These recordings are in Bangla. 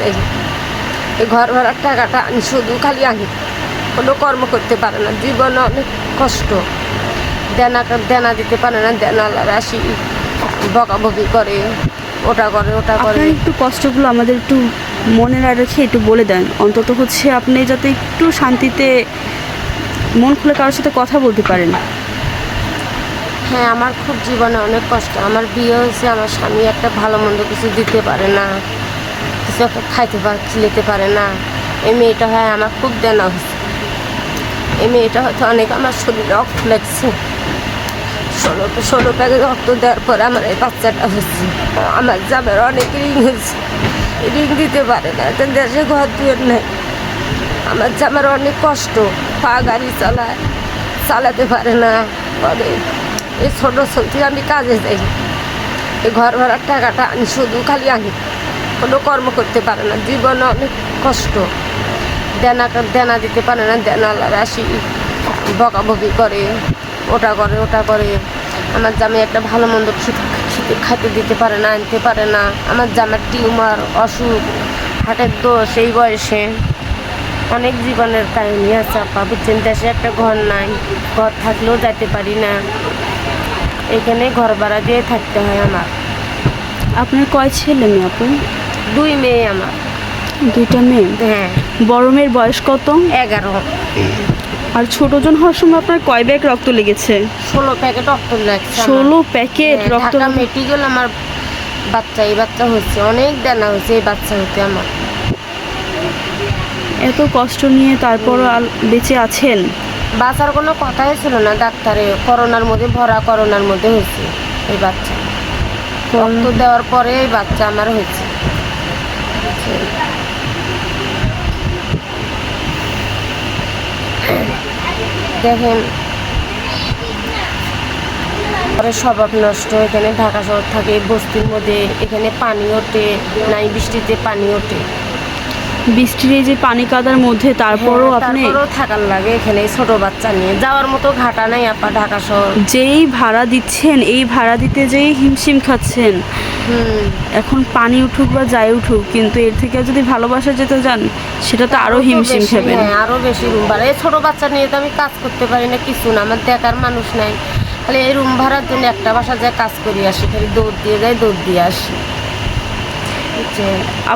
যাই ঘর ভাড়ার টাকাটা আনি শুধু খালি আনি কোনো কর্ম করতে পারে না জীবনে অনেক কষ্ট। দেনা দেনা দিতে পারে না দেনা রাশি বকাবকি করে ওটা করে ওটা করে। একটু কষ্টগুলো আমাদের একটু মনে না রেখে একটু বলে দেন। অন্তত হচ্ছে আপনি যাতে একটু শান্তিতে মন খুলে কারোর সাথে কথা বলতে পারেন। হ্যাঁ আমার খুব জীবনে অনেক কষ্ট। আমার বিয়ে হয়েছে আমার স্বামী একটা ভালো মন্দ কিছু দিতে পারে না। কিছু খাইতে পারে খিলেতে পারে না। এই মেয়েটা হয় আমার খুব দেনা হয়েছে এই মেয়েটা হয়তো অনেক আমার শরীরে রক্ত লাগছে। ষোলো ষোলো প্যাকে রক্ত দেওয়ার পরে আমার এই বাচ্চাটা হচ্ছে আমার জামের অনেক রিং হয়েছে রিং দিতে পারে না তো দেশে ঘর দুয়ের নেই। আমার জামার অনেক কষ্ট, পা গাড়ি চালায়, চালাতে পারে না। পরে এই ছোটো ছোটি আমি কাজে যাই। এই ঘর ভাড়ার টাকাটা আনি শুধু খালি আনি। কোনো কর্ম করতে পারে না। জীবনে অনেক কষ্ট। দেনা দেনা দিতে পারে না। দেনালার আসি বকাবকি করে। ওটা করে ওটা করে। আমার জামাই একটা ভালো মন্দ খেতে খাইতে দিতে পারে না, আনতে পারে না। আমার জামার টিউমার, অসুখ হাটের দোষ এই বয়সে অনেক জীবনের কাহিনী আছে আপা, বুঝছেন? দেশে একটা ঘর নাই, ঘর থাকলেও যাইতে পারি না। এখানে ঘর ভাড়া দিয়ে থাকতে হয় আমার। আপনার কয় ছেলে মেয়ে আপু? দুই মেয়ে আমার। দুইটা মেয়ে? হ্যাঁ। বড় মেয়ের বয়স কত? এগারো। আর ছোটজন হওয়ার সময় আপনার কয় ব্যাগ রক্ত লেগেছে? ষোলো প্যাকেট রক্ত লাগছে ষোলো প্যাকেট হ্যাঁ, রক্ত ঢাকা মেডিকেল আমার বাচ্চা এই বাচ্চা হচ্ছে অনেক দেনা হয়েছে এই বাচ্চা হতে আমার। এত কষ্ট নিয়ে তারপরও আল- বেঁচে আছেন? বাচ্চার কোনো কথাই ছিল না ডাক্তারে। করোনার মধ্যে ভরা করোনার মধ্যে হয়েছে এই বাচ্চা। রক্ত দেওয়ার পরে এই বাচ্চা আমার হয়েছে। দেখেন, পরে স্বভাব নষ্ট, এখানে ঢাকা শহর থাকে, বস্তির মধ্যে, এখানে পানি ওঠে, নাই বৃষ্টিতে পানি ওঠে। বৃষ্টির এই যে পানি কাদার মধ্যে তারপরও হ্যাঁ, আপনি থাকার লাগে এখানে ছোট বাচ্চা নিয়ে। যাওয়ার মতো ঘাটা নাই আপা ঢাকা শহর। যেই ভাড়া দিচ্ছেন এই ভাড়া দিতে যেই হিমশিম খাচ্ছেন এখন পানি উঠুক বা যাই উঠুক কিন্তু এর থেকে যদি ভালোবাসা যেতে যান সেটা তো আরও হিমশিম খাবেন। হ্যাঁ আরও বেশি রুম ভাড়া। এই ছোট বাচ্চা নিয়ে তো আমি কাজ করতে পারি না কিছু না আমার দেখার মানুষ নাই। তাহলে এই রুম ভাড়ার জন্য একটা বাসা যায় কাজ করি আসি খালি দৌড় দিয়ে যাই দৌড় দিয়ে আসি?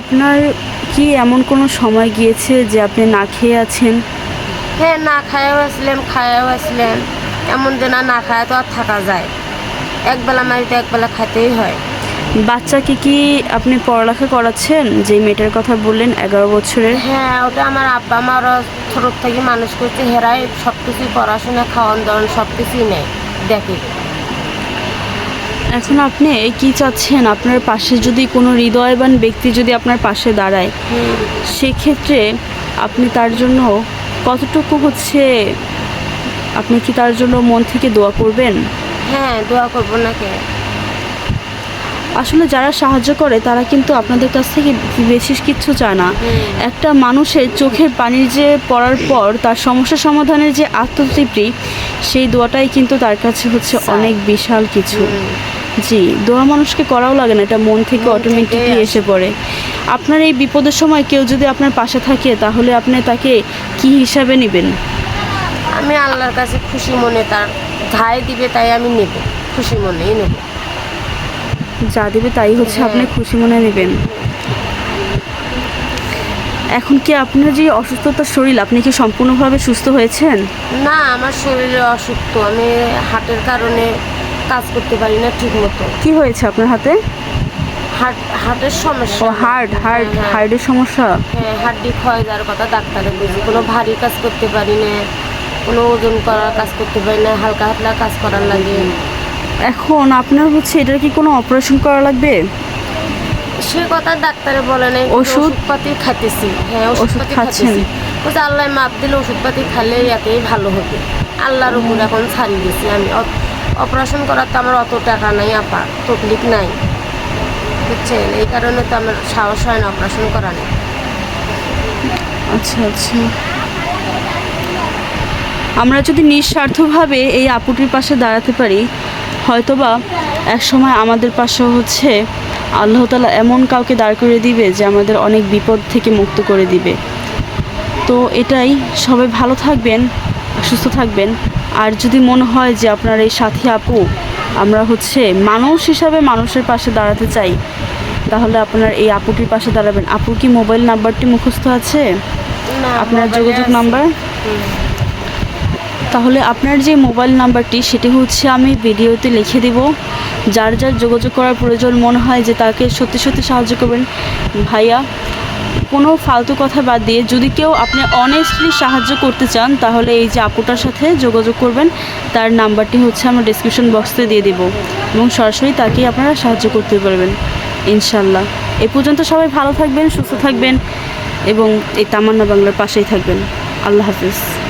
আপনার কি এমন কোনো সময় গিয়েছে যে আপনি না খেয়ে আছেন? হ্যাঁ না খায়াও আসলেন খায়াও আসলেন। এমন যে না না খায় তো আর থাকা যায়। একবেলা মারিতে একবেলা খাইতেই হয়। বাচ্চাকে কি আপনি পড়ালেখা করাচ্ছেন? যে মেয়েটার কথা বললেন এগারো বছরের। হ্যাঁ ওটা আমার আব্বা আমার ছোটোর থেকে মানুষ করছে। হেরাই সব কিছুই পড়াশোনা খাওয়ান দাওয়ান সব কিছুই নেয় দেখে। এখন আপনি কি চাচ্ছেন? আপনার পাশে যদি কোনো হৃদয়বান ব্যক্তি যদি আপনার পাশে দাঁড়ায় সেক্ষেত্রে আপনি তার জন্য কতটুকু হচ্ছে আপনি কি তার জন্য মন থেকে দোয়া করবেন? হ্যাঁ দোয়া করব না কে আসলে যারা সাহায্য করে তারা কিন্তু আপনাদের কাছ থেকে বেশি কিচ্ছু চায় না। একটা মানুষের চোখের পানির যে পড়ার পর তার সমস্যা সমাধানের যে আত্মতৃপ্তি সেই দোয়াটাই কিন্তু তার কাছে হচ্ছে অনেক বিশাল কিছু। জি দোয়া মানুষকে করাও লাগে না এটা মন থেকে অটোমেটিকলি এসে পড়ে। আপনার এই বিপদের সময় কেউ যদি আপনার পাশে থাকে তাহলে আপনি তাকে কি হিসাবে নেবেন? আমি আল্লাহর কাছে খুশি মনে তার ধায় দিবে তাই আমি নেব খুশি মনেই নেব। যা দেবে তাই হচ্ছে হ্যাঁ। আপনি খুশি মনে নেবেন। এখন কি আপনার যে অসুস্থতার শরীর আপনি কি সম্পূর্ণভাবে সুস্থ হয়েছেন? না আমার শরীরে অসুস্থ আমি হার্টের কারণে কাজ করতে পারি না ঠিক মতো কি হয়েছে আপনার হাতে? হার্ট হার্টের সমস্যা। ও হার্ট হার্ট হ্যাঁ, হ্যাঁ। হার্টের সমস্যা? হ্যাঁ হাড্ডি ক্ষয় যাওয়ার কথা ডাক্তারে বুঝি কোনো ভারী কাজ করতে পারি না কোনো ওজন করার কাজ করতে পারি না হালকা হালকা কাজ করার লাগে। এখন আপনার হচ্ছে এটার কি কোনো অপারেশন করা লাগবে? সে কথা ডাক্তারে বলে নাই ওষুধপাতি খাইতেছি। হ্যাঁ ওষুধ ওষুধপাতি খাচ্ছেন? বলছে আল্লাহ মাপ দিলে ওষুধপাতি খালে এতেই ভালো হবে। আল্লাহর উপর এখন ছাড়িয়ে দিছি আমি। অপারেশন করার তো আমার অত টাকা নাই, আপা তকলিক নাই। বুঝছেন? এই কারণে তো আমার সাহস হয় না অপারেশন করা নেই আচ্ছা আচ্ছা। আমরা যদি নিঃস্বার্থভাবে এই আপুটির পাশে দাঁড়াতে পারি, হয়তোবা এক সময় আমাদের পাশে হচ্ছে আল্লাহ তালা এমন কাউকে দাঁড় করে দিবে যে আমাদের অনেক বিপদ থেকে মুক্ত করে দিবে। তো এটাই, সবাই ভালো থাকবেন, সুস্থ থাকবেন। আর যদি মনে হয় যে আপনার এই সাথী আপু আমরা হচ্ছে মানুষ হিসাবে মানুষের পাশে দাঁড়াতে চাই তাহলে আপনার এই আপুটির পাশে দাঁড়াবেন। আপুর কি মোবাইল নাম্বারটি মুখস্থ আছে? আপনার যোগাযোগ। নাম্বার? তাহলে আপনার যে মোবাইল নাম্বারটি সেটি হচ্ছে আমি ভিডিওতে লিখে দিব। যার যার যোগাযোগ করার প্রয়োজন মনে হয় যে তাকে সত্যি সত্যি সাহায্য করবেন। ভাইয়া কোনো ফালতু কথা বাদ দিয়ে যদি কেউ আপনি অনেস্টলি সাহায্য করতে চান, তাহলে এই যে আপুটার সাথে যোগাযোগ করবেন, তার নাম্বারটি হচ্ছে আমরা ডিসক্রিপশন বক্সে দিয়ে দিব এবং সরাসরি তাকেই আপনারা সাহায্য করতে পারবেন, ইনশাল্লাহ। এ পর্যন্ত সবাই ভালো থাকবেন, সুস্থ থাকবেন এবং এই তামান্না বাংলার পাশেই থাকবেন। আল্লাহ হাফিজ।